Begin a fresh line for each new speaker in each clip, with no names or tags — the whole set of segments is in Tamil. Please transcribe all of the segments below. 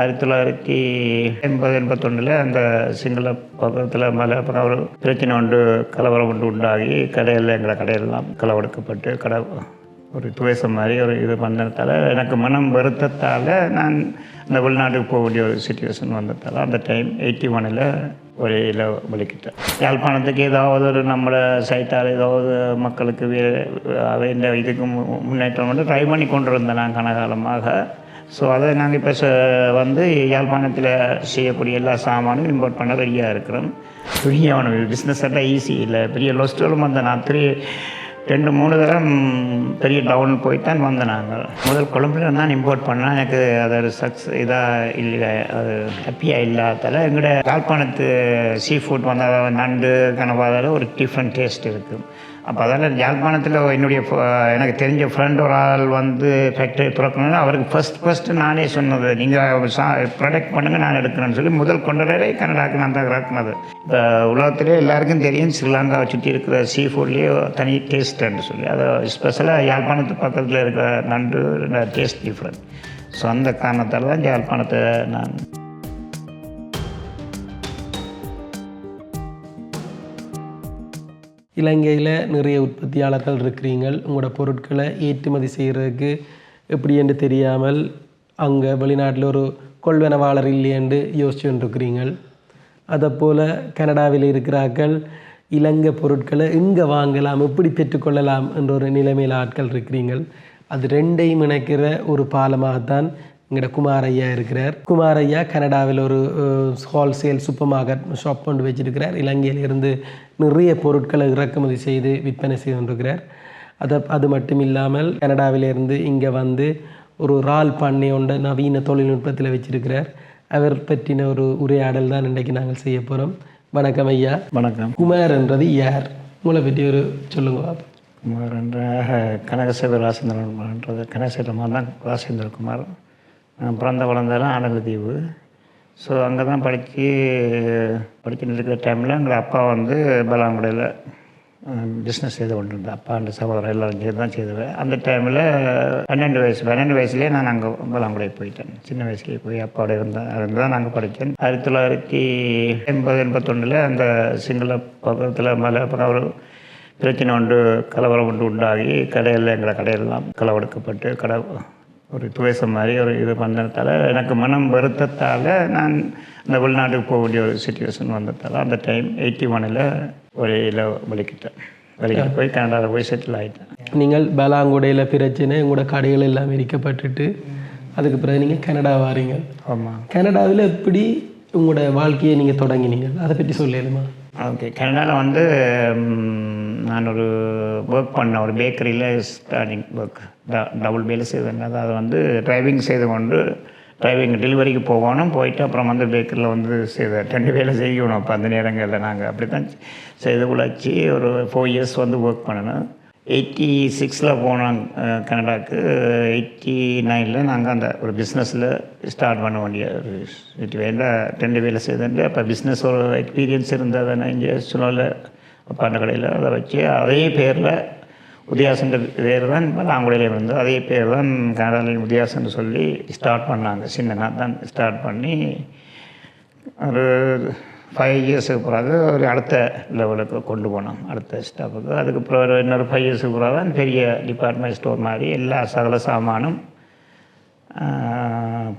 ஆயிரத்தி தொள்ளாயிரத்தி எண்பது எண்பத்தொன்னில் அந்த சிங்கள பக்கத்தில் மேலே அப்புறம் ஒரு பிரச்சனை ஒன்று கலவரம் ஒன்று உண்டாகி கடையில் எங்களை கடையெல்லாம் களவெடுக்கப்பட்டு கடை ஒரு துவேசம் மாதிரி ஒரு இது பண்ணதால் எனக்கு மனம் வருத்தத்தால் நான் இந்த வெளிநாட்டுக்கு போக வேண்டிய ஒரு சுச்சுவேஷன் வந்ததால் அந்த டைம் எயிட்டி ஒனில் ஒரு இதில் வலிக்கிட்டேன் யாழ்ப்பாணத்துக்கு ஏதாவது ஒரு நம்மளை சைட்டால் ஏதாவது மக்களுக்கு வே இந்த இதுக்கு முன்னேற்றம் வந்து ட்ரை பண்ணி கொண்டு இருந்தேன் நான் கனகாலமாக ஸோ அதை நாங்கள் இப்போ வந்து யாழ்ப்பாணத்தில் செய்யக்கூடிய எல்லா சாமானும் இம்போர்ட் பண்ண ரெடியாக இருக்கிறோம். துணியாவன பிஸ்னஸ் எல்லாம் ஈஸி இல்லை. பெரிய லொஸ்டலும் வந்தேன். நான் த்ரீ ரெண்டு மூணு தரம் பெரிய டவுன் போய் தான் நாங்கள் முதல் கொழம்புல தான் இம்போர்ட் பண்ணேன் எனக்கு அது ஒரு சக்ஸ் இதாக இல்லை அது ஹாப்பியாக இல்லாதால எங்களோட யாழ்ப்பாணத்து சீ ஃபுட் வந்தால் நண்டு கனவாதால ஒரு டிஃப்ரெண்ட் டேஸ்ட் இருக்குது அப்போ அதால் யாழ்ப்பாணத்தில் என்னுடைய எனக்கு தெரிஞ்ச ஃப்ரெண்ட் ஒரு ஆள் வந்து ஃபேக்டரி திறக்கணும்னு அவருக்கு ஃபஸ்ட் ஃபஸ்ட்டு நானே சொன்னது. நீங்கள் சா ப்ரொடக்ட் பண்ணுங்கள் நான் எடுக்கிறேன்னு சொல்லி முதல் கொண்டரே கனடாக்கு நான் தான் இறக்குனது. இப்போ உலகத்திலே எல்லாருக்கும் தெரியும் ஸ்ரீலங்காவை சுற்றி இருக்கிற சீ ஃபுட்லேயே தனி டேஸ்ட்டுன்னு சொல்லி. அதை ஸ்பெஷலாக யாழ்ப்பாணத்து பக்கத்தில் இருக்கிற நண்டு டேஸ்ட் டிஃப்ரெண்ட் ஸோ அந்த காரணத்தால் தான் யாழ்ப்பாணத்தை நான்
இலங்கையில் நிறைய உற்பத்தியாளர்கள் இருக்கிறீங்கள். உங்களோட பொருட்களை ஏற்றுமதி செய்கிறதுக்கு எப்படி என்று தெரியாமல் அங்கே வெளிநாட்டில் ஒரு கொள்வனவாளர் இல்லையென்று யோசிச்சு கொண்டிருக்கிறீங்கள். அதை போல் கனடாவில் இருக்கிறார்கள். இலங்கை பொருட்களை எங்கே வாங்கலாம் எப்படி பெற்றுக்கொள்ளலாம் என்ற ஒரு நிலைமையில் ஆட்கள் இருக்கிறீங்கள். அது ரெண்டையும் இணைக்கிற ஒரு பாலமாகத்தான் எங்களோட குமார் ஐயா இருக்கிறார். குமார் ஐயா கனடாவில் ஒரு ஹோல்சேல் சூப்பர் மார்க்கெட் ஷாப் கொண்டு வச்சிருக்கிறார். இலங்கையிலிருந்து நிறைய பொருட்களை இறக்குமதி செய்து விற்பனை செய்து கொண்டிருக்கிறார். அதை அது மட்டும் இல்லாமல் கனடாவிலிருந்து இங்கே வந்து ஒரு இறால் பண்ணை ஒன்றை நவீன தொழில்நுட்பத்தில் வச்சிருக்கிறார். அவர் பற்றின ஒரு உரையாடல் தான் இன்றைக்கு நாங்கள் செய்ய போகிறோம் வணக்கம் ஐயா.
வணக்கம்.
குமார்ன்றது யார்? உங்களை பற்றி ஒரு சொல்லுங்க.
குமார் என்ற கனகசேகர் ராசேந்திரன்றது கனகசேகரமாக தான் ராசேந்திரகுமார். பிறந்த வளர்ந்ததெல்லாம் ஆனந்ததீவு ஸோ அங்கே தான் படித்து படிச்சுட்டு இருக்கிற டைமில் எங்கள் அப்பா வந்து பலாங்குடையில் பிஸ்னஸ் செய்து கொண்டு இருந்தேன் அப்பா அந்த சகோதரர் எல்லாரும் சேர்ந்து தான் செய்துவேன் அந்த டைமில் பன்னெண்டு வயசு பன்னெண்டு வயசுலேயே நான் அங்கே பலாங்குடை போயிட்டேன். சின்ன வயசுலேயே போய் அப்பாவோட இருந்தேன் இருந்து தான் நாங்கள் படித்தேன் ஆயிரத்தி தொள்ளாயிரத்தி எண்பது எண்பத்தொன்னில் அந்த சிங்கள பக்கத்தில் மேலே அப்புறம் ஒரு பிரச்சனை ஒன்று கலவரம் ஒன்று உண்டாகி கடையில் எங்களை கடையெல்லாம் களவெடுக்கப்பட்டு கடை ஒரு துவேசம் மாதிரி ஒரு இது பண்ணதால் எனக்கு மனம் வருத்தத்தால் நான் இந்த வெளிநாட்டுக்கு போக வேண்டிய ஒரு சுச்சுவேஷன் வந்ததால் அந்த டைம் எயிட்டி ஒனில் ஒரு இதில் வலிக்கிட்டேன் வலிக்கிட்டு போய் கனடாவில் போய் செட்டில் ஆகிட்டேன்
நீங்கள் பலாங்குடையில் பிரச்சனை உங்களோட கடைகள் எல்லாம் விரிக்கப்பட்டுட்டு அதுக்கு பிறகு நீங்கள் கனடா வாரீங்க.
ஆமாம்
கனடாவில் எப்படி உங்களோட வாழ்க்கையை நீங்கள் தொடங்கினீங்க? அதை பற்றி சொல்லலுமா
ஓகே கனடாவில் வந்து நான் ஒரு ஒர்க் பண்ணேன். ஒரு பேக்கரியில் ஸ்டார்டிங் ஒர்க் டபுள் வேலை செய்தேன் அதாவது வந்து டிரைவிங் செய்து கொண்டு டிரைவிங் டெலிவரிக்கு போகணும் போயிட்டு அப்புறம் வந்து பேக்கரியில் வந்து செய்த ரெண்டு வேலை செய்யணும். அப்போ அந்த நேரங்களில் நாங்கள் அப்படி தான் செய்து உழைச்சி ஒரு ஃபோர் இயர்ஸ் வந்து ஒர்க் பண்ணணும். எயிட்டி சிக்ஸில் போனோம் கனடாவுக்கு கனடாக்கு. எயிட்டி நைனில் நாங்கள் அந்த ஒரு பிஸ்னஸில் ஸ்டார்ட் பண்ண வேண்டிய ஒரு வேண்டாம் ரெண்டு வேலை செய்துட்டு அப்போ பிஸ்னஸ் ஒரு எக்ஸ்பீரியன்ஸ் இருந்ததுன்னா இங்கே சுழல அப்பா அந்த கடையில் அதை வச்சு அதே பேரில் உத்தியாசன்ற பேர் தான் பலாங்குடையில் இருந்தது. அதே பேர் தான் கனடாவில் உத்தியாசன்னு சொல்லி ஸ்டார்ட் பண்ணாங்க. சின்னனா தான் ஸ்டார்ட் பண்ணி ஒரு ஃபைவ் இயர்ஸுக்கு பிறகு ஒரு அடுத்த லெவலுக்கு கொண்டு போனோம் அடுத்த ஸ்டாப்புக்கு அதுக்கு ஒரு இன்னொரு ஃபைவ் இயர்ஸுக்கு பிறகு தான் பெரிய டிபார்ட்மெண்ட் ஸ்டோர் மாதிரி எல்லா சகல சாமானும்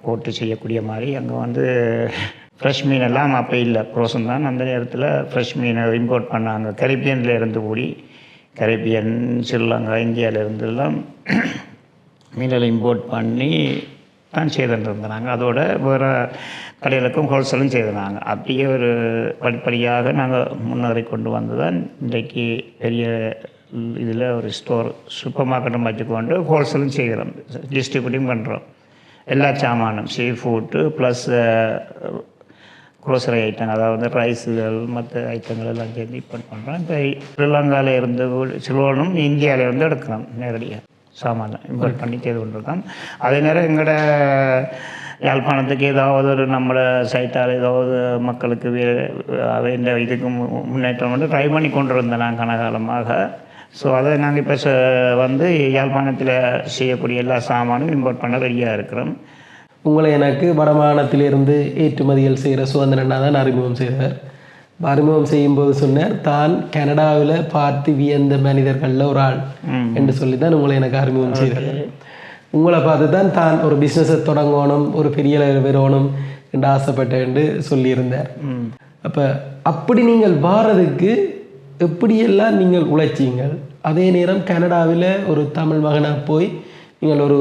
போட்டு செய்யக்கூடிய மாதிரி அங்கே வந்து ஃப்ரெஷ் மீன் எல்லாம் அப்போ இல்லை. ப்ரோசன் தான். அந்த நேரத்தில் ஃப்ரெஷ் மீனை இம்போர்ட் பண்ணாங்க. கரிபியனில் இருந்து கூடி கரேபியன் ஸ்ரீலங்கா இந்தியாவிலிருந்தெல்லாம் மீன்களை இம்போர்ட் பண்ணி தான் செய்துட்டு அதோட வேறு கடைகளுக்கும் ஹோல்சேலும் செய்திருந்தாங்க. அப்படியே ஒரு படிப்படியாக நாங்கள் முன்னேறி கொண்டு வந்து தான் இன்றைக்கு பெரிய இதில் ஒரு ஸ்டோர் சூப்பர் மார்க்கெட்டும் வச்சுக்கொண்டு ஹோல்சேலும் செய்கிறோம். டிஸ்ட்ரிபியூட்டிங் பண்ணுறோம் எல்லா சாமானும் seafood plus grocery item அதாவது ரைஸுகள் மற்ற ஐட்டங்கள் எல்லாம் சேர்ந்து இப்போ பண்ணுறோம் இப்போ ஸ்ரீலங்காவில் இருந்து சிலோனும் இந்தியாவில் இருந்து எடுக்கிறோம் நேரடியாக சாமான இம்போர்ட் பண்ணி செய்து கொண்டிருக்கோம். அதே நேரம் எங்களோட யாழ்ப்பாணத்துக்கு ஏதாவது ஒரு நம்மளை சைட்டால் ஏதாவது மக்களுக்கு வே இந்த இதுக்கு மு- முன்னேற்றம் வந்து ட்ரை பண்ணி கொண்டு இருந்தேன் நான் கனகாலமாக. ஸோ அதை நாங்கள் இப்போ வந்து யாழ்ப்பாணத்தில் செய்யக்கூடிய எல்லா சாமானும் இம்போர்ட் பண்ண ரெடியாக இருக்கிறோம்.
உங்களை எனக்கு வடமாநிலத்திலிருந்து ஏற்றுமதிகள் செய்கிற சுதந்திரனா தான் அறிமுகம் செய்தார். அறிமுகம் செய்யும்போது சொன்னார் தான் கனடாவில் பார்த்து வியந்த மனிதர்களில் ஒரு ஆள் என்று சொல்லி தான் உங்களை எனக்கு அறிமுகம் செய்தார். உங்களை பார்த்து தான் தான் ஒரு பிஸ்னஸை தொடங்கணும் ஒரு பெரிய வரணும் என்று ஆசைப்பட்டேன் என்று சொல்லியிருந்தார். அப்போ அப்படி நீங்கள் வாரதுக்கு எப்படியெல்லாம் நீங்கள் உழைச்சீங்கள்? அதே நேரம் கனடாவில் ஒரு தமிழ் மகனாக போய் நீங்கள் ஒரு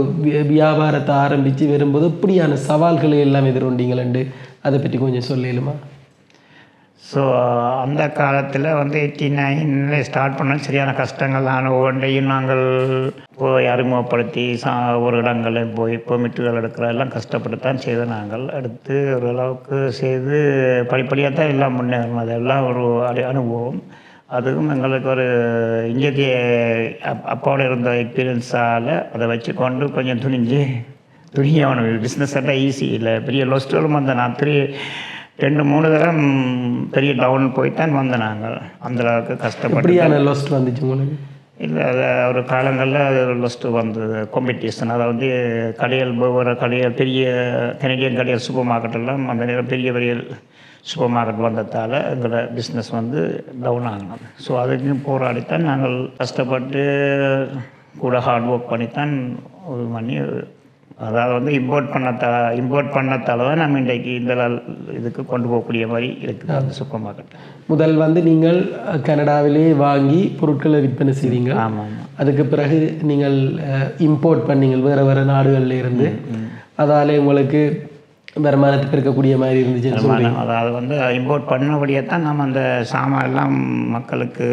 வியாபாரத்தை ஆரம்பித்து வரும்போது இப்படியான சவால்களை எல்லாம் எதிர்கொண்டீங்களண்டு? அதை பற்றி கொஞ்சம் சொல்லிடுமா
ஸோ அந்த காலத்தில் வந்து எயிட்டி நைனில் ஸ்டார்ட் பண்ண சரியான கஷ்டங்களான ஒவ்வொன்றையும் நாங்கள் போய் அறிமுகப்படுத்தி சா ஒரு இடங்களில் போய் பெர்மிட்டுகள் எடுக்கிற எல்லாம் கஷ்டப்பட்டு தான் செய்த நாங்கள். எடுத்து ஓரளவுக்கு செய்து படிப்படியாக தான் எல்லாம் முன்னேறணும் அதெல்லாம் ஒரு அனு- அனுபவம். அதுவும் எங்களுக்கு ஒரு இங்கே அப் அப்போட இருந்த எக்ஸ்பீரியன்ஸால் அதை வச்சு கொண்டு கொஞ்சம் துணிஞ்சு துணியவன பிஸ்னஸ் எல்லாம் ஈஸி இல்லை. பெரிய லொஸ்டலும் வந்த நான் த்ரீ ரெண்டு மூணு தரம் பெரிய டவுன் போய் தான் வந்தோம் நாங்கள். அந்த அளவுக்கு கஷ்டப்பட்டு
லொஸ்ட் வந்துச்சு உங்களுக்கு?
இல்லை அது ஒரு காலங்களில் அது லொஸ்ட்டு வந்தது. காம்படிஷன் அதை வந்து கடைகள் ஒவ்வொரு கடைகள் பெரிய கனடியன் கடைகள் சூப்பர் மார்க்கெட் எல்லாம் அந்த நேரம் பெரிய பெரிய சூப்பர் மார்க்கெட் வந்ததால் எங்களோட பிஸ்னஸ் வந்து டவுன் ஆகினது ஸோ அதுக்கும் போராடித்தான் நாங்கள் கஷ்டப்பட்டு கூட ஹார்ட் ஒர்க் பண்ணித்தான் இது பண்ணி அதாவது வந்து இம்போர்ட் பண்ணத்தா இம்போர்ட் பண்ணத்தால தான் நம்ம இன்றைக்கு இந்த இதுக்கு கொண்டு போகக்கூடிய மாதிரி இருக்குது அந்த சூப்பர் மார்க்கெட்
முதல் வந்து நீங்கள் கனடாவிலே வாங்கி பொருட்களை விற்பனை செய்வீங்க
ஆமாம்
அதுக்கு பிறகு நீங்கள் இம்போர்ட் பண்ணீங்க வேறு வேறு நாடுகள்ல இருந்து. அதாலே உங்களுக்கு வருமானத்துக்கு இருக்கக்கூடிய மாதிரி சொல்றீங்க
வருமானம். அதாவது வந்து இம்போர்ட் பண்ணபடியே தான் நம்ம அந்த சாமான் எல்லாம் மக்களுக்கு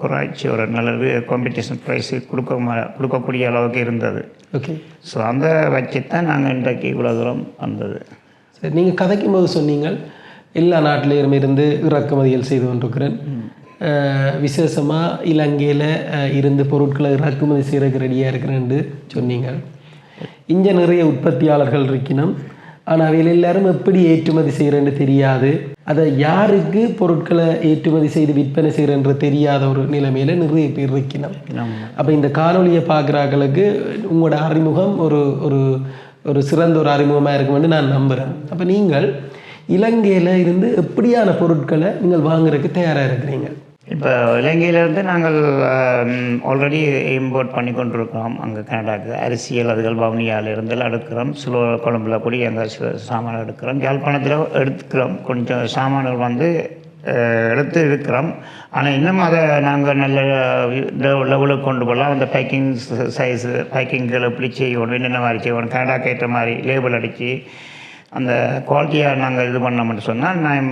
குறைச்சி ஒரு நல்ல காம்படிஷன் ப்ரைஸ் கொடுக்க ம- கொடுக்கக்கூடிய அளவுக்கு இருந்தது.
ஓகே
ஸோ அந்த வச்சு தான் நாங்கள் இன்றைக்கு இவ்வளோ தூரம் வந்தது.
சரி நீங்கள் கதைக்கும் போது சொன்னீங்கள் எல்லா நாட்டிலேயும் இருந்து இறக்குமதிகள் செய்து கொண்டிருக்கிறேன். விசேஷமாக இலங்கையில் இருந்து பொருட்களை இறக்குமதி செய்கிறதுக்கு ரெடியாக இருக்கிறேன்னு சொன்னீங்க. இங்கே நிறைய உற்பத்தியாளர்கள் இருக்கணும் ஆனால் அவையில் எல்லாரும் எப்படி ஏற்றுமதி செய்கிறேன்னு தெரியாது. அதை யாருக்கு பொருட்களை ஏற்றுமதி செய்து விற்பனை செய்கிறன்ற தெரியாத ஒரு நிலைமையில நிறைய பேர் இருக்கணும் அப்போ இந்த காணொளியை பார்க்குறாங்களுக்கு உங்களோட அறிமுகம் ஒரு ஒரு ஒரு சிறந்த ஒரு அறிமுகமாக இருக்குமென்னு நான் நம்புகிறேன் அப்போ நீங்கள் இலங்கையில் இருந்து எப்படியான பொருட்களை நீங்கள் வாங்குறதுக்கு தயாராக இருக்கிறீங்க?
இப்போ இலங்கையிலேருந்து நாங்கள் ஆல்ரெடி இம்போர்ட் பண்ணி கொண்டிருக்கிறோம் அங்கே கனடாக்கு. அரிசியல் அதுகள் வவுனியாவில் எடுக்கிறோம். சில குழம்புல கூடி எங்கள் சில சாமான் எடுக்கிறோம். யாழ்ப்பாணத்தில் எடுத்துக்கிறோம் கொஞ்சம் சாமான்கள் வந்து எடுத்து இருக்கிறோம் ஆனால் இன்னும் அதை நாங்கள் நல்ல லெவலுக்கு கொண்டு போகலாம். அந்த பேக்கிங் சைஸு பேக்கிங்கள் எப்படி செய்யணும் என்னென்ன மாதிரி செய்யணும் கனடாக்கு ஏற்ற மாதிரி லேபிள் அடித்து அந்த குவாலிட்டியாக நாங்கள் இது பண்ணோம்னு சொன்னால் நான்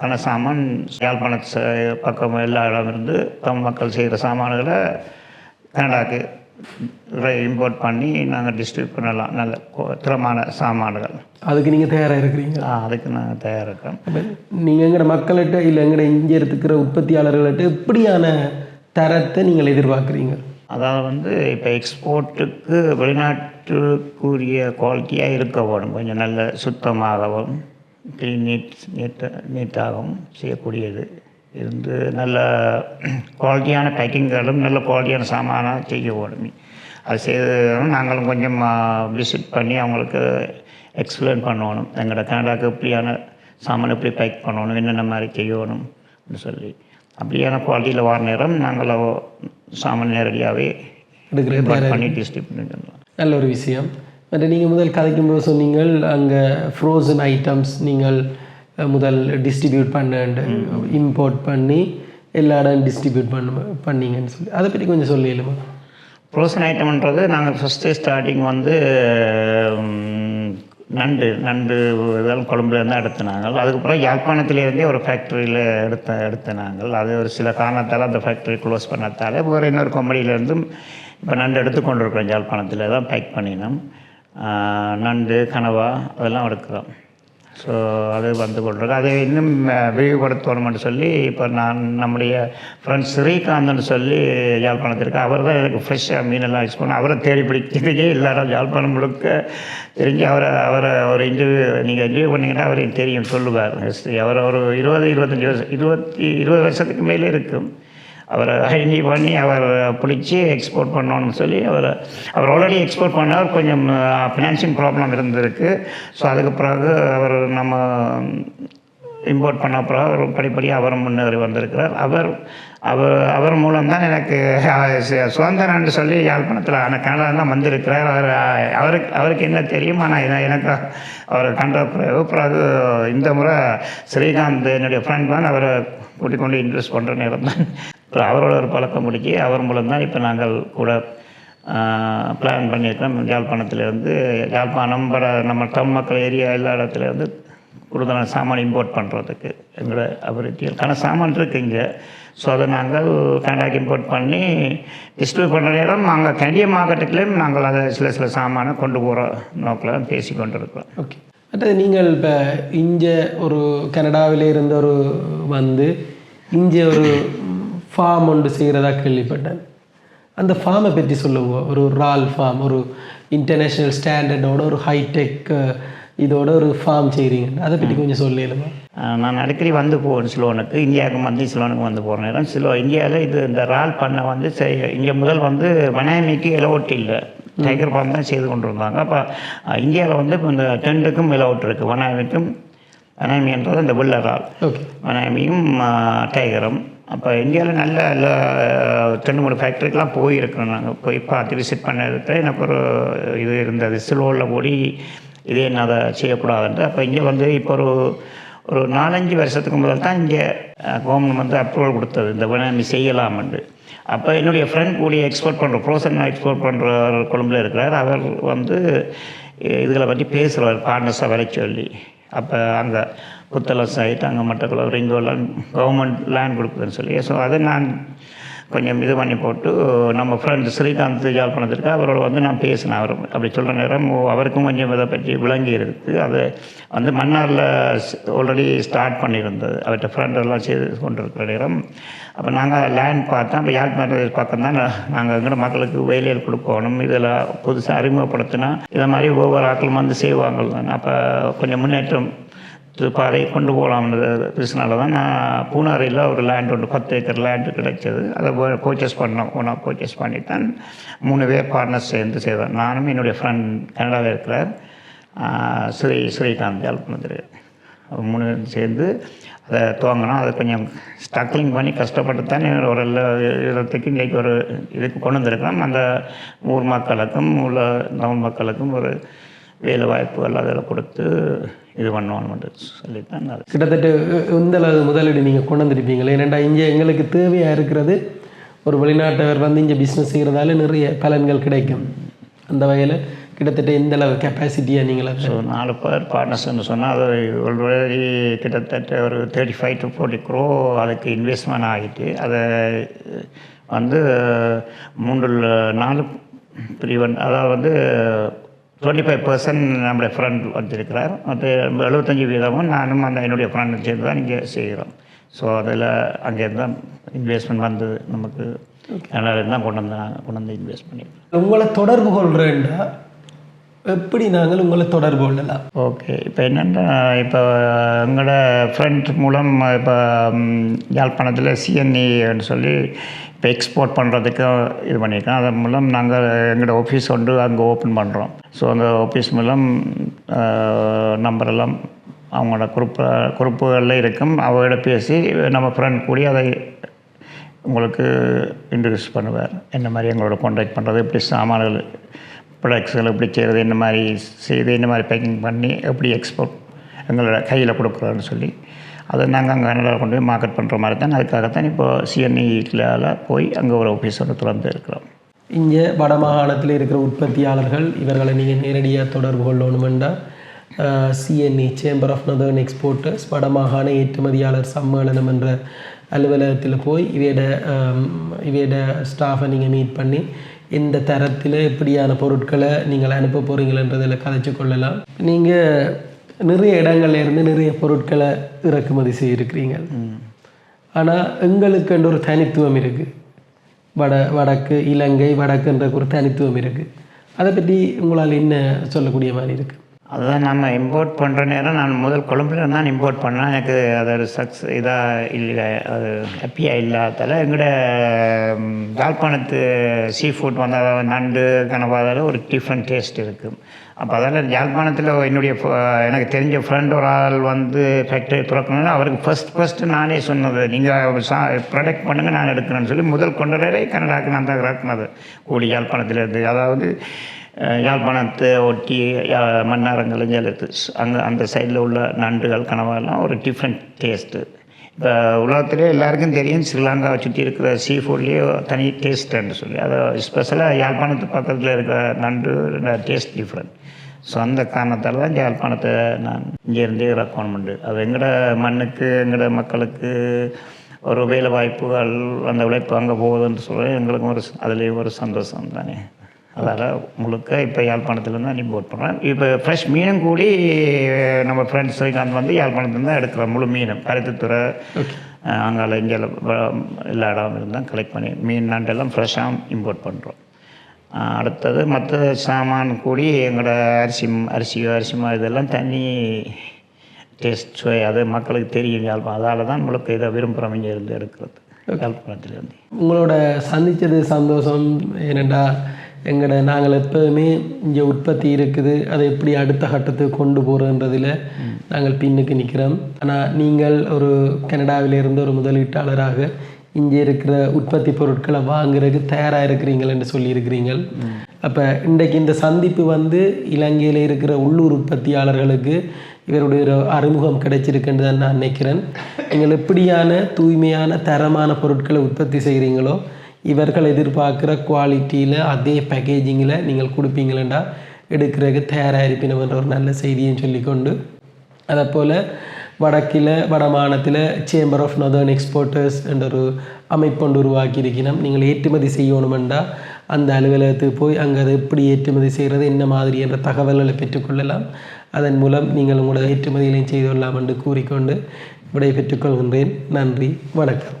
கன சாமான் யாழ்ப்பாண ச- பக்கம் எல்லா இடம் இருந்து தமிழ் மக்கள் செய்கிற சாமான்களை கனடாக்கு இம்போர்ட் பண்ணி நாங்கள் டிஸ்ட்ரிபியூட் பண்ணலாம். நல்ல திறமான சாமான்கள்.
அதுக்கு நீங்கள் தயாராக இருக்கிறீங்க
ஆ, அதுக்கு நாங்கள் தயாராக இருக்கோம்.
நீங்கள் எங்கட மக்கள்கிட்ட இல்லை எங்கட இங்கே இருக்கிற உற்பத்தியாளர்கள்ட்ட எப்படியான தரத்தை நீங்கள் எதிர்பார்க்குறீங்க?
அதாவது வந்து இப்போ எக்ஸ்போர்ட்டுக்கு வெளிநாட்டுக்குரிய குவாலிட்டியாக இருக்க வேணும் கொஞ்சம் நல்ல சுத்தமாகவும் க்ளீன் நீட் நீட்ட நீட்டாகவும் செய்யக்கூடியது. இருந்து நல்ல குவாலிட்டியான பேக்கிங்களும் நல்ல குவாலிட்டியான சாமானாக செய்ய வேணும் அது செய்து நாங்களும் கொஞ்சம் விசிட் பண்ணி அவங்களுக்கு எக்ஸ்பிளைன் பண்ணணும். எங்களோட கனடாவுக்கு எப்படியான சாமான் எப்படி பேக் பண்ணணும் என்னென்ன மாதிரி செய்யணும் அப்படின்னு சொல்லி. அப்படியான குவாலிட்டியில் வர நேரம் நாங்கள் சாமான் நேரடியாகவே பண்ணி டிஸ்ட்ரிபியூட் பண்ணலாம்
நல்ல ஒரு விஷயம். மற்ற நீங்கள் முதல் கதைக்கும்போது சொன்னீங்கள் அங்கே ஃப்ரோசன் ஐட்டம்ஸ் நீங்கள் முதல் டிஸ்ட்ரிபியூட் பண்ண இம்போர்ட் பண்ணி எல்லா இடம் டிஸ்ட்ரிபியூட் பண்ண பண்ணீங்கன்னு சொல்லி. அதை பற்றி கொஞ்சம் சொல்லிடுமா
ஃப்ரோசன் ஐட்டம்ன்றது நாங்கள் ஃபஸ்ட்டு ஸ்டார்டிங் வந்து நண்டு நண்டு இதெல்லாம் கொழும்புலேருந்து தான் எடுத்த நாங்கள். அதுக்கப்புறம் யாழ்ப்பாணத்திலேருந்தே ஒரு ஃபேக்ட்ரியில் எடுத்த எடுத்த நாங்கள். அது ஒரு சில காரணத்தால் அந்த ஃபேக்ட்ரி க்ளோஸ் பண்ணத்தால் வேறு இன்னொரு கொம்படியிலேருந்தும் இப்போ நண்டு எடுத்து கொண்டு இருக்கிறோம் யாழ்ப்பாணத்தில். தான் பேக் பண்ணினோம். நண்டு கனவா அதெல்லாம் எடுக்கிறோம். ஸோ அது வந்து கொண்டிருக்கு. அதை இன்னும் விரிவுபடுத்தணும்னு சொல்லி இப்போ நான் நம்முடைய ஃப்ரெண்ட்ஸ் ஸ்ரீகாந்தன் சொல்லி யாழ்ப்பாணத்திற்கு அவர் தான் எனக்கு ஃப்ரெஷ்ஷாக மீனெல்லாம் யூஸ் பண்ண அவரை தேடி பிடிக்கிறதுக்கே எல்லாரும் யாழ்ப்பாணம் முழுக்க தெரிஞ்சு அவரை அவரை ஒரு இன்டர்வியூ நீங்கள் இன்டர்வியூ பண்ணிங்கன்னா அவருக்கு தெரியும் சொல்லுவார். அவர் ஒரு இருபது இருபத்தஞ்சி வருஷம் இருபத்தி இருபது வருஷத்துக்கு மேலே இருக்கும். அவரை ஐடென்டி பண்ணி அவரை பிடிச்சி எக்ஸ்போர்ட் பண்ணோன்னு சொல்லி அவர் அவர் ஆல்ரெடி எக்ஸ்போர்ட் பண்ணவர் கொஞ்சம் ஃபினான்ஷியல் ப்ராப்ளம் இருந்திருக்கு. ஸோ அதுக்கு பிறகு அவர் நம்ம இம்போர்ட் பண்ண பிறகு அவர் படிப்படியாக அவர் முன்னேறி வந்திருக்கிறார். அவர் அவர் அவர் மூலம்தான் எனக்கு அஹ், சுதந்திரம்னு சொல்லி யாழ்ப்பாணத்தில் ஆனால் கனடா தான் வந்திருக்கிறார். அவர் அவருக்கு அவருக்கு என்ன தெரியும்? ஆனால் எனக்கு அவர் கண்ட பிறகு பிறகு இந்த முறை ஸ்ரீகாந்த் என்னுடைய ஃப்ரெண்ட் தான். அவரை கூட்டிக் கொண்டு இன்ட்ரெஸ்ட் பண்ணுற நேரம் தான். அப்புறம் அவரோட ஒரு பழக்கம் முடிக்கி அவர் மூலம்தான் இப்போ நாங்கள் கூட பிளான் பண்ணியிருக்கோம். யாழ்ப்பாணத்துலேருந்து யாழ்ப்பாணம் பட நம்ம தமிழ் மக்கள் ஏரியா எல்லா இடத்துலேருந்து கூடுதலான சாமான் இம்போர்ட் பண்ணுறதுக்கு எங்களோட அபிவிருத்திகளுக்கான சாமான் இருக்குது இங்கே. ஸோ அதை நாங்கள் கனடாக்கு இம்போர்ட் பண்ணி டிஸ்ட்ரிபியூட் பண்ணுற நேரம் நாங்கள் கண்டிய மார்க்கெட்டுக்குள்ளேயும் நாங்கள் அதை சில சில சாமானை கொண்டு போகிற நோக்கில் பேசி கொண்டு
ஓகே மற்றது நீங்கள் இப்போ இங்கே ஒரு கனடாவிலே இருந்த ஒரு வந்து இங்கே ஒரு ஃபார்ம் ஒன்று செய்கிறதா கேள்விப்பட்டேன். அந்த ஃபார்மை பற்றி சொல்லுங்க. ஒரு ரால் ஃபார்ம் ஒரு இன்டர்நேஷ்னல் ஸ்டாண்டர்டோட ஒரு ஹைடெக் இதோட ஒரு ஃபார்ம் செய்கிறீங்க அதை பற்றி கொஞ்சம் சொல்லிடுங்க
நான் அடிக்கடி வந்து போவேன் சிலோனுக்கு. இந்தியாவுக்கு வந்து சிலோனுக்கு வந்து போகிற நேரம். சிலோ இந்தியாவில் இது இந்த ரால் பண்ண வந்து இங்கே முதல் வந்து வனாமிக்கு இலவட்டு இல்லை. டைகர் ஃபார்ம் தான் செய்து கொண்டு இருந்தாங்க அப்போ இந்தியாவில் வந்து இப்போ இந்த டெண்டுக்கும் இலவட்டு இருக்குது வனாமிக்கும் வனாமின்றது இந்த வெள்ளை ரால்
ஓகே
வனாமியும் டைகரும் அப்போ இந்தியாவில் நல்ல ரெண்டு மூணு ஃபேக்ட்ரிக்கெலாம் போயிருக்கோம் நாங்கள் போய் பார்த்து விசிட் பண்ணதுக்கு எனக்கு ஒரு இது இருந்தது. சிலோவில் ஓடி இதே நான் அதை செய்யக்கூடாதுன்ட்டு. அப்போ இங்கே வந்து இப்போ ஒரு ஒரு நாலஞ்சு வருஷத்துக்கு முதல் தான் இங்கே கவர்மெண்ட் வந்து அப்ரூவல் கொடுத்தது. இந்த வனாமி செய்யலாம்னு அப்போ என்னுடைய ஃப்ரெண்ட் கூடிய எக்ஸ்போர்ட் பண்ணுற ப்ரோசன் எக்ஸ்போர்ட் பண்ணுற கொழும்பில் இருக்கிறார். அவர் வந்து இதுகளை பற்றி பேசுகிறார் பார்ட்னர்ஸாக வர சொல்லி. அப்போ அங்கே குத்தலஸ் சைட் அங்கே மட்டக்குள்ள ரிங்கோலாம் கவர்மெண்ட் லேண்ட் கொடுக்குதுன்னு சொல்லி. ஸோ அதை நான் கொஞ்சம் இது பண்ணி போட்டு நம்ம ஃப்ரெண்ட் ஸ்ரீகாந்த் யாழ்ப்பாணத்திற்கு அவரோட வந்து நான் பேசினேன். அவர் அப்படி சொல்கிற நேரம் அவருக்கும் கொஞ்சம் இதை பற்றி விளங்கி இருக்குது அது வந்து மன்னாரில் ஆல்ரெடி ஸ்டார்ட் பண்ணியிருந்தது. அவர்கிட்ட ஃப்ரெண்டெல்லாம் செய்து கொண்டிருக்கிற நேரம். அப்போ நாங்கள் லேண்ட் பார்த்தோம். அப்போ யாழ்ப்பாணம் பக்கம் தான் நாங்கள் எங்கட மக்களுக்கு வேலையில் கொடுக்கணும். இதில் புதுசாக அறிமுகப்படுத்தினா இதை மாதிரி ஒவ்வொரு ஆட்களும் வந்து செய்வாங்க அப்போ கொஞ்சம் முன்னேற்றம் இது கொண்டு போகலாம்னு பிரச்சனால தான் நான் பூனாரியில் ஒரு லேண்ட் ஒன்று பத்து ஏக்கர் லேண்டு கிடைச்சது. அதை பர்ச்சேஸ் பண்ணோம். ஒன்றா பர்ச்சேஸ் பண்ணி தான் மூணு பேர் பார்ட்னர்ஸ் சேர்ந்து செய்தோம். நானும் என்னுடைய ஃப்ரெண்ட் கனடாவில் இருக்கிறார். ஸ்ரீ ஸ்ரீகாந்த் யாழ்ப்பாணத்தில் மூணு பேரும் சேர்ந்து அதை துவங்கினோம். அதை கொஞ்சம் ஸ்ட்ரக்லிங் பண்ணி கஷ்டப்பட்டு தான் ஒரு எல்லா இடத்துக்கு இன்றைக்கி ஒரு இதுக்கு கொண்டு வந்திருக்கிறோம். அந்த ஊர் மக்களுக்கும் உள்ள தமிழ் மக்களுக்கும் ஒரு வேலை வாய்ப்புகள் அதில் கொடுத்து இது பண்ணணும்னு சொல்லி தான்
கிட்டத்தட்ட அளவு முதலீடு நீங்கள் கொண்டு வந்துருப்பீங்களே. ஏன்னாண்டா இங்கே எங்களுக்கு தேவையாக இருக்கிறது? ஒரு வெளிநாட்டவர் வந்து இங்கே பிஸ்னஸ் செய்கிறதால நிறைய பலன்கள் கிடைக்கும். அந்த வகையில் கிட்டத்தட்ட எந்த அளவு கெப்பாசிட்டியாக நீங்கள்
ஸோ நாலு பேர் பார்ட்னர்ஸ்னு சொன்னால் அது ஆல்ரெடி கிட்டத்தட்ட ஒரு thirty five to forty crore அதுக்கு இன்வெஸ்ட்மெண்ட் ஆகிட்டு அதை வந்து மூன்று நாலு பிரிவன் அதாவது வந்து டுவெண்ட்டி ஃபைவ் பர்சன்ட் நம்முடைய ஃப்ரெண்ட் வந்திருக்கிறார் மற்ற எழுபத்தஞ்சி வீதமும் நானும் அந்த என்னுடைய ஃப்ரெண்டும் சேர்ந்து தான் இங்கே செய்கிறோம். ஸோ அதில் அங்கேருந்து தான் இன்வெஸ்ட்மெண்ட் வந்தது நமக்கு. அதனால தான் கொண்டு வந்தாங்க கொண்டு வந்து இன்வெஸ்ட் பண்ணியிருக்கோம்.
உங்களை தொடர்பு கொள்கிறேன்டா எப்படி நாங்கள் உங்களை தொடர்பு கொள்ளலாம்?
ஓகே இப்போ என்னென்னா இப்போ எங்களோட ஃப்ரெண்ட் மூலம் இப்போ யாழ்ப்பாணத்தில் சிஎன்இன்னு சொல்லி இப்போ எக்ஸ்போர்ட் பண்ணுறதுக்கும் இது பண்ணியிருக்கோம் அதன் மூலம் நாங்கள் எங்களோட ஆஃபீஸ் ஒன்று அங்கே ஓப்பன் பண்ணுறோம் ஸோ அந்த ஆஃபீஸ் மூலம் நம்பரெல்லாம் அவங்களோட குறிப்பு குறிப்புகளில் இருக்கும். அவங்களோட பேசி நம்ம ஃப்ரெண்ட் கூடி அதை உங்களுக்கு இன்ட்ரடியூஸ் பண்ணுவார். என்ன மாதிரி எங்களோட காண்டாக்ட் பண்ணுறது எப்படி சாமான்கள் ப்ராடக்ட்ஸ்கள் எப்படி செய்கிறது என்ன மாதிரி செய்து என்ன மாதிரி பேக்கிங் பண்ணி எப்படி எக்ஸ்போர்ட் எங்களோட கையில் கொடுக்குறோன்னு சொல்லி அதை நாங்கள் அங்கே கனடாவில் கொண்டு போய் மார்க்கெட் பண்ணுற மாதிரி தான். அதுக்காகத்தான் இப்போ சிஎன்இக்கில் போய் அங்கே ஒரு ஆஃபீஸ் ஒன்று திறந்து இருக்கிறோம்.
இங்கே வடமாகாணத்தில் இருக்கிற உற்பத்தியாளர்கள் இவர்களை நீங்கள் நேரடியாக தொடர்பு கொள்ளணுமெண்டா C N E chamber of northern exporters வடமாகாண ஏற்றுமதியாளர் சம்மேளனம் என்ற அலுவலகத்தில் போய் இவையோட இவையோட ஸ்டாஃபை நீங்கள் மீட் பண்ணி எந்த தரத்தில் எப்படியான பொருட்களை நீங்கள் அனுப்ப போகிறீங்களன்றதில் கதைச்சு கொள்ளலாம். நீங்கள் நிறைய இடங்கள்லேருந்து நிறைய பொருட்களை இறக்குமதி செய்திருக்கிறீங்க ஆனால் எங்களுக்குன்ற ஒரு தனித்துவம் இருக்குது வட வடக்கு இலங்கை வடக்குன்ற ஒரு தனித்துவம் இருக்குது அதை பற்றி உங்களால் என்ன சொல்லக்கூடிய மாதிரி இருக்குது
அதுதான் நம்ம இம்போர்ட் பண்ணுற நேரம் நான் முதல் கொழம்புல தான் இம்போர்ட் பண்ணேன். எனக்கு அது ஒரு சக்ஸ் இதாக இல்லை அது ஹாப்பியாக இல்லாதால எங்கள்கிட்ட யாழ்ப்பாணத்து சீ ஃபுட் வந்தால் அதாவது நண்டு கனவாதால ஒரு டிஃப்ரெண்ட் டேஸ்ட் இருக்குது அப்போ அதில் யாழ்ப்பாணத்தில் என்னுடைய எனக்கு தெரிஞ்ச ஃப்ரெண்ட் ஒரு ஆள் வந்து ஃபேக்டரி திறக்கணும்னு அவருக்கு ஃபஸ்ட் ஃபஸ்ட்டு நானே சொன்னது. நீங்கள் சா ப்ரொடக்ட் பண்ணுங்கள் நான் எடுக்கிறேன்னு சொல்லி முதல் கொண்டு வரே கனடாக்கு நான் தான் இறக்குனது. கூடி யாழ்ப்பாணத்திலேருந்து. அதாவது யாழ்ப்பாணத்தை ஒட்டி யா- மன்னாரங்கள் ஜலத்து அங்கே அந்த சைடில் உள்ள நண்டுகள் கனவாலாம் ஒரு டிஃப்ரெண்ட் டேஸ்ட்டு இப்போ உலகத்திலே எல்லாருக்கும் தெரியும் ஸ்ரீலங்காவை சுற்றி இருக்கிற சீ ஃபுட்லேயே தனி டேஸ்ட்டுன்னு சொல்லி. அதை ஸ்பெஷலாக யாழ்ப்பாணத்து பக்கத்தில் இருக்கிற நண்டு டேஸ்ட் டிஃப்ரெண்ட் ஸோ அந்த காரணத்தால் தான் யாழ்ப்பாணத்தை நான் இங்கேருந்தே ரெக்கமெண்ட் அது எங்களோட மண்ணுக்கு எங்களோட மக்களுக்கு ஒரு வேலை வாய்ப்புகள் அந்த உழைப்பு அங்கே போகுதுன்னு சொல்லி எங்களுக்கும் ஒரு அதுலேயும் ஒரு சந்தோஷம் தானே. அதால் முழுக்க இப்போ யாழ்ப்பாணத்துலேருந்து தான் இம்போர்ட் பண்ணுறேன் இப்போ ஃப்ரெஷ் மீனும் கூடி நம்ம ஃப்ரெண்ட்ஸ் ஸ்ரீகாந்த் வந்து யாழ்ப்பாணத்துலேருந்து தான் எடுக்கிறோம் முழு மீனும். கருத்துத்துறை அங்கே இங்கே எல்லா இடம் இருந்தால் கலெக்ட் பண்ணி மீன் நண்டெல்லாம் ஃப்ரெஷ்ஷாக இம்போர்ட் பண்ணுறோம் அடுத்தது மற்ற சாமான் கூடி எங்களோட அரிசி அரிசியோ அரிசிமா இதெல்லாம் தனி டேஸ்ட் சுவை அது மக்களுக்கு தெரியும் யாழ்ப்பாணம் அதால் தான் முழுக்க இதை விரும்புகிறோம் இங்கே இருந்து எடுக்கிறது யாழ்ப்பாணத்துலேருந்து.
உங்களோட சந்தித்தது சந்தோஷம் ஏனெண்டா எங்களை நாங்கள் எப்போவுமே இங்கே உற்பத்தி இருக்குது. அதை எப்படி அடுத்த கட்டத்துக்கு கொண்டு போகிறோன்றதில் நாங்கள் பின்னுக்கு நிற்கிறோம் ஆனால் நீங்கள் ஒரு கனடாவிலிருந்து ஒரு முதலீட்டாளராக இங்கே இருக்கிற உற்பத்தி பொருட்களை வாங்குறதுக்கு தயாராக இருக்கிறீங்கள் என்று சொல்லியிருக்கிறீங்கள் அப்போ இன்றைக்கு இந்த சந்திப்பு வந்து இலங்கையில் இருக்கிற உள்ளூர் உற்பத்தியாளர்களுக்கு இவருடைய ஒரு அறிமுகம் கிடைச்சிருக்குன்னு தான் நான் நினைக்கிறேன். நீங்கள் எப்படியான தூய்மையான தரமான பொருட்களை உற்பத்தி செய்கிறீங்களோ இவர்கள் எதிர்பார்க்குற குவாலிட்டியில் அதே பேக்கேஜிங்கில் நீங்கள் கொடுப்பீங்களேண்டா? எடுக்கிறதுக்கு தயாராக இருப்பினவன்ற ஒரு நல்ல செய்தியும் சொல்லிக்கொண்டு அதை போல் வடக்கில் வடமானத்தில் சேம்பர் ஆஃப் நதர்ன் எக்ஸ்போர்ட்டர்ஸ் என்ற ஒரு அமைப்பொண்டு உருவாக்கியிருக்கணும் நீங்கள் ஏற்றுமதி செய்யணுமெண்டா? அந்த அலுவலகத்துக்கு போய் அங்கே அதை எப்படி ஏற்றுமதி செய்கிறது என்ன மாதிரி என்ற தகவல்களை பெற்றுக்கொள்ளலாம். அதன் மூலம் நீங்கள் உங்களோட ஏற்றுமதிகளையும் செய்து கொள்ளலாம் என்று கூறிக்கொண்டு விடை பெற்றுக்கொள்கின்றேன் நன்றி வணக்கம்.